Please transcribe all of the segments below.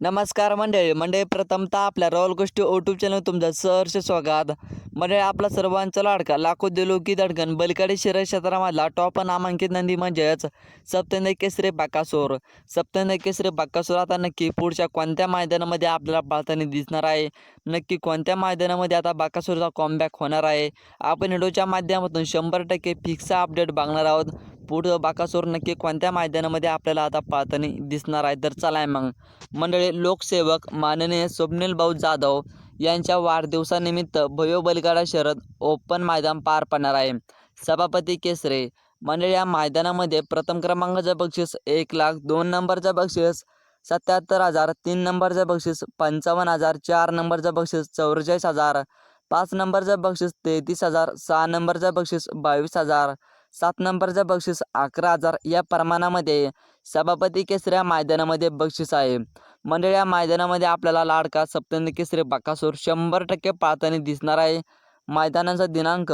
नमस्कार मंडळी. मंडळी प्रथमतः आपल्या रॉयल गोष्टी यूट्यूब चॅनल तुमचं सहर्ष स्वागत. मंडळी आपला सर्वांचा लाडका लाखो दिलोकी धडकन बलकडे शिराई क्षेत्रामधला टॉप नामांकित नंदी म्हणजेच सप्तंद केसरी बाकासूर. सप्तंद केसरी बाकासोर आता नक्की पुढच्या कोणत्या मैदानामध्ये आपल्याला पाळताना दिसणार आहे? नक्की कोणत्या मैदानामध्ये आता बाकासोरचा कॉमबॅक होणार आहे? आपण व्हिडिओच्या माध्यमातून शंभर टक्के फिक्स अपडेट बघणार आहोत. पुढं बाकासूर नक्की कोणत्या मैदानामध्ये आपल्याला आता पाळताना दिसणार आहे? तर चला मग. मंडळी लोकसेवक माननीय स्वप्नील भाऊ जाधव यांच्या वाढदिवसानिमित्त भव्य बलगाडा शरद ओपन मैदान पार पडणार आहे. सभापती केसरे मंडळी या मैदानामध्ये प्रथम क्रमांकाचं बक्षीस एक लाख दोन नंबरचं बक्षीस सत्याहत्तर हजार तीन नंबरचं बक्षीस पंचावन्न हजार चार नंबरचं बक्षीस चौवेचाळीस हजार पाच नंबरचं बक्षीस तेहतीस हजार सहा नंबरचं बक्षीस बावीस हजार सात नंबरचं बक्षीस अकरा हजार या प्रमाणामध्ये. सभापती केसऱ्या मैदानामध्ये बक्षीस आहे. मंडळी या मैदानामध्ये आपल्याला लाडका सप्तंदी केसरी बाकासूर शंभर टक्के पाळताना दिसणार आहे. मैदानाचा दिनांक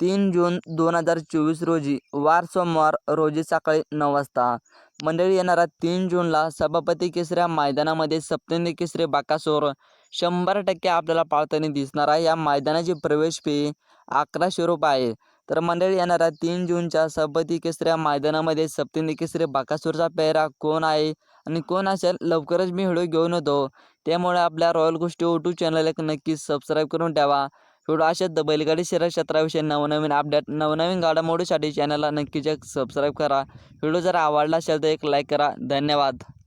तीन जून दोन हजार चोवीस रोजी वार सोमवार रोजी सकाळी नऊ वाजता. मंडळी येणारा तीन जूनला सभापती केसऱ्या मैदानामध्ये सप्तंदी केसरी बाकासोर शंभर टक्के आपल्याला पाळताना दिसणार आहे. या मैदानाची प्रवेश फी अकराशे रुपये आहे. तर मंडळी येणाऱ्या तीन जूनच्या सपती केसऱ्या मैदानामध्ये. सप्तंदी केसरी बाकासूरचा पेहरा कोण आहे आणि कोण असेल लवकरच मी व्हिडिओ घेऊन येतो. त्यामुळे आपल्या रॉयल गोष्टी यूट्यूब चॅनल एक नक्की सबस्क्राईब करून ठेवा. व्हिडिओ द बैलगाडी शहर क्षेत्राविषयी नवनवीन अपडेट नवनवीन घडामोडीसाठी चॅनलला नक्कीच एक सबस्क्राईब करा. व्हिडिओ जर आवडला असेल तर एक लाईक करा. धन्यवाद.